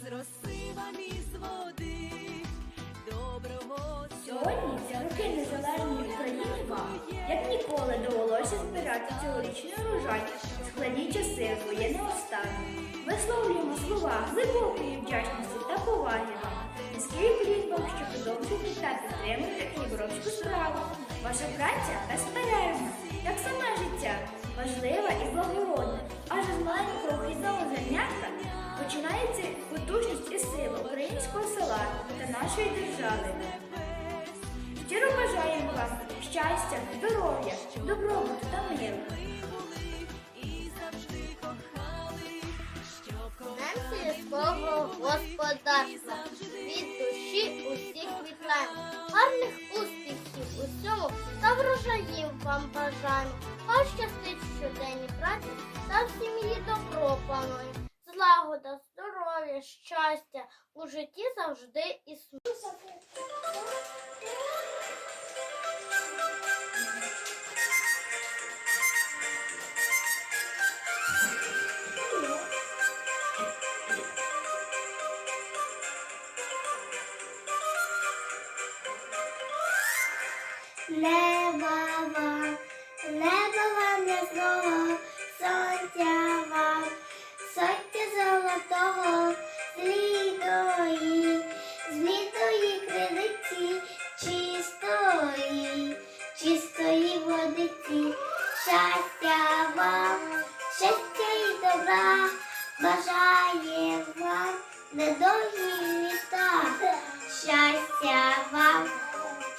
з роси вам із води, доброго Сьогодні за роки незалежної України вам, як ніколи, довелося збирати цьогорічний урожай складні часи воєнного стану. Висловлюємо слова глибокої вдячності та поваги вам. Низький плід вам, що продовжуєте та підтримуєте хліборобську справу. Ваша праця безперервна, як саме життя, важлива і благородна. Аж з маленького хідного зернятка починається потужність і сила українського села та нашої держави. Щиро бажаємо вам щастя, здоров'я, добробуту та миру. Днем сільського господарства. Від душі усіх вітаємо. Гарних успіхів усьому та врожаїв вам бажаємо. Хай щастить щоденній праці та в сім'ї добро панує. Злагода, здоров'я, щастя у житті завжди існує.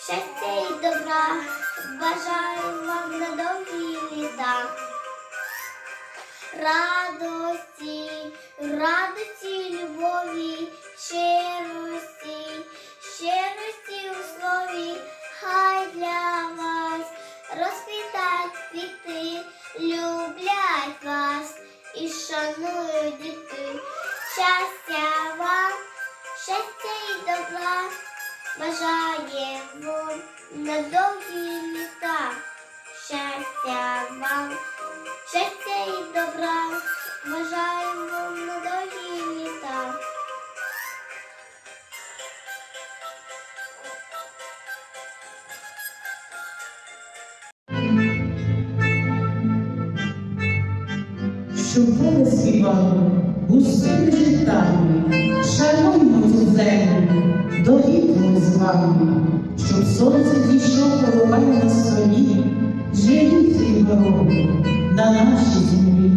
Щастя і добра, бажаю вам на довгі літа. Радості, радості, любові, щирості, щирості у слові, хай для вас розквітають квіти, люблять вас і шанують діти. Щастя вам, щастя і добра. Бажає вам на довгі літа, щастя вам, щастя і добра, бажаю вам на довгі літа. Щоб поле співало густими житами, шануймо цю землю, до з вами, щоб сонце дійшло коровай на столі, живі хлібороби на нашій землі,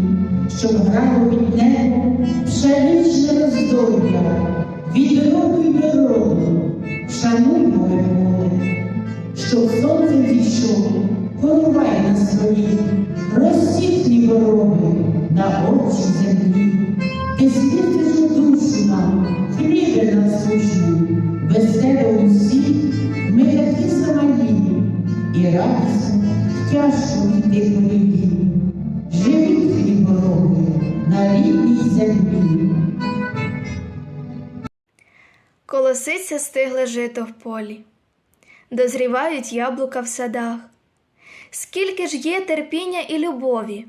щоб грало від небо пшеничне роздолля, від роду й до роду, шануймо поле, щоб сонце зійшло, коровай на столі, ростіть хлібороби на очі землі, і радісно, тяжко йти по літі. Живіть на рідній землі. Колоситься стигле жито в полі, дозрівають яблука в садах. Скільки ж є терпіння і любові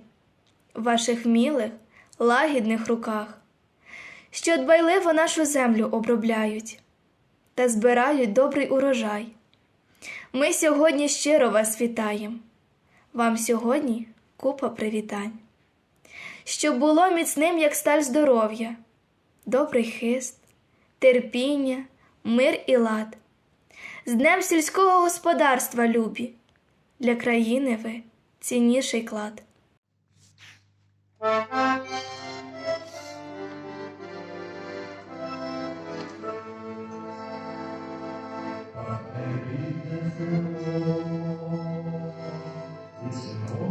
в ваших мілих, лагідних руках, що дбайливо нашу землю обробляють та збирають добрий урожай. Ми сьогодні щиро вас вітаємо. Вам сьогодні купа привітань. Щоб було міцним, як сталь здоров'я, добрий хист, терпіння, мир і лад. З Днем сільського господарства, любі, для країни ви цінніший клад. І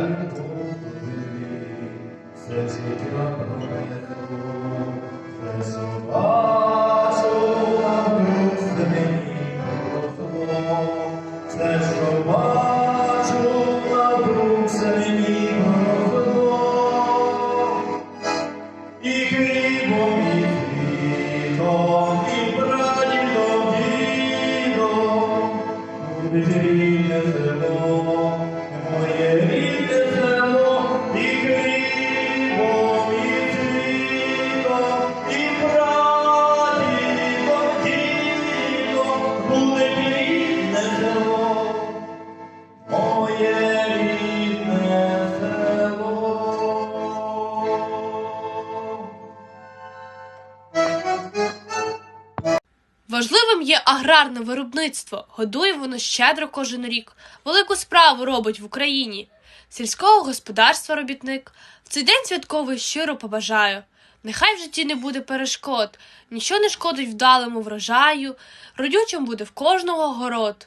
Thank you. Важливим є аграрне виробництво. Годує воно щедро кожен рік. Велику справу робить в Україні. Сільського господарства робітник. В цей день святковий щиро побажаю. Нехай в житті не буде перешкод, нічого не шкодить вдалому врожаю, родючим буде в кожного город.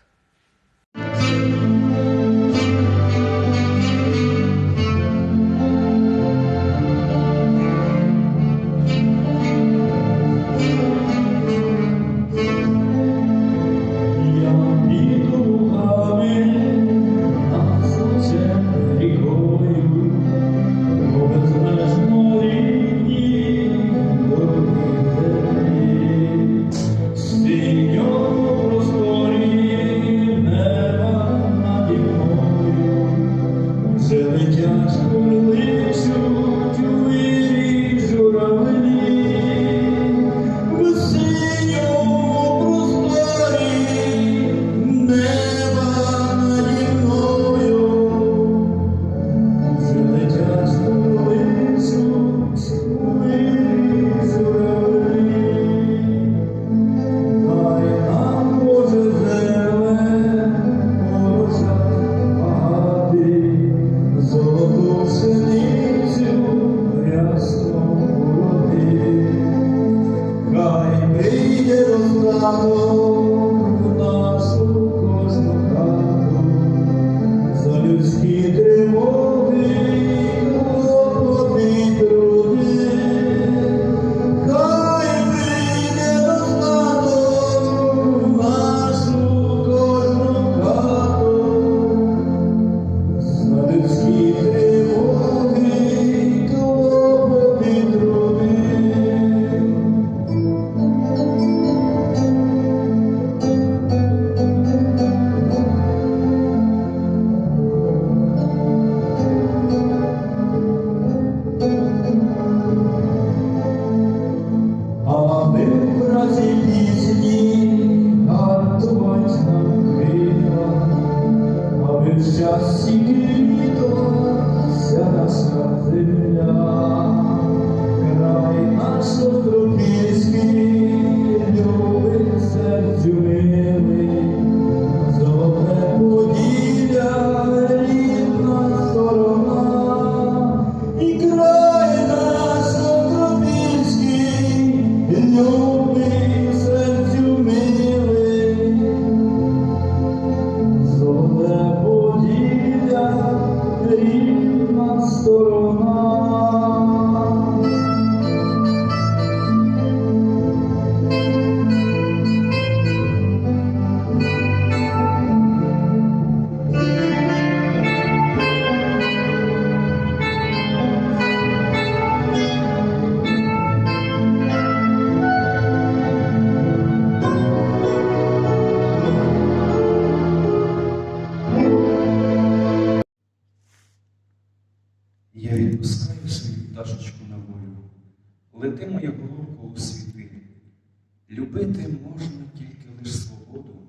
Любити можна тільки лиш свободу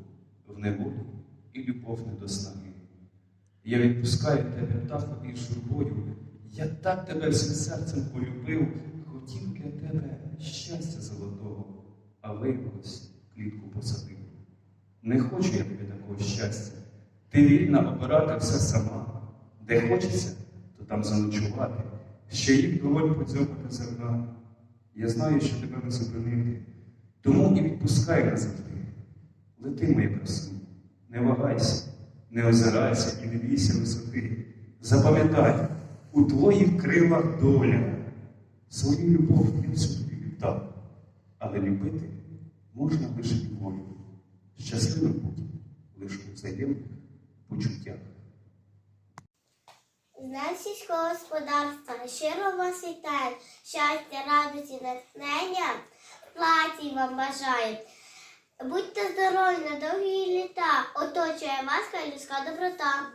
в неволі і любов не до снаги. Я відпускаю тебе птаху і журбою. Я так тебе всім серцем полюбив, хотів для тебе щастя золотого, а виявилось клітку посадив. Не хочу я тобі такого щастя. Ти вільна обирати все сама. Де хочеться, то там заночувати, ще їх доволь подзьобати зерна. Я знаю, що тебе не зупинити, тому і відпускай назавжди. Лети, моя красуня, не вагайся, не озирайся і не бійся висоти. Запам'ятай, у твоїх крилах доля. Свою любов всю тобі віддав, але любити можна лише волю. Щасливим бути лише у взаємних почуттях. Днем сільського господарства щиро вас вітаю, щастя, радості, натхнення, платі вам бажаю. Будьте здорові на довгі літа, оточує вас хай людська доброта.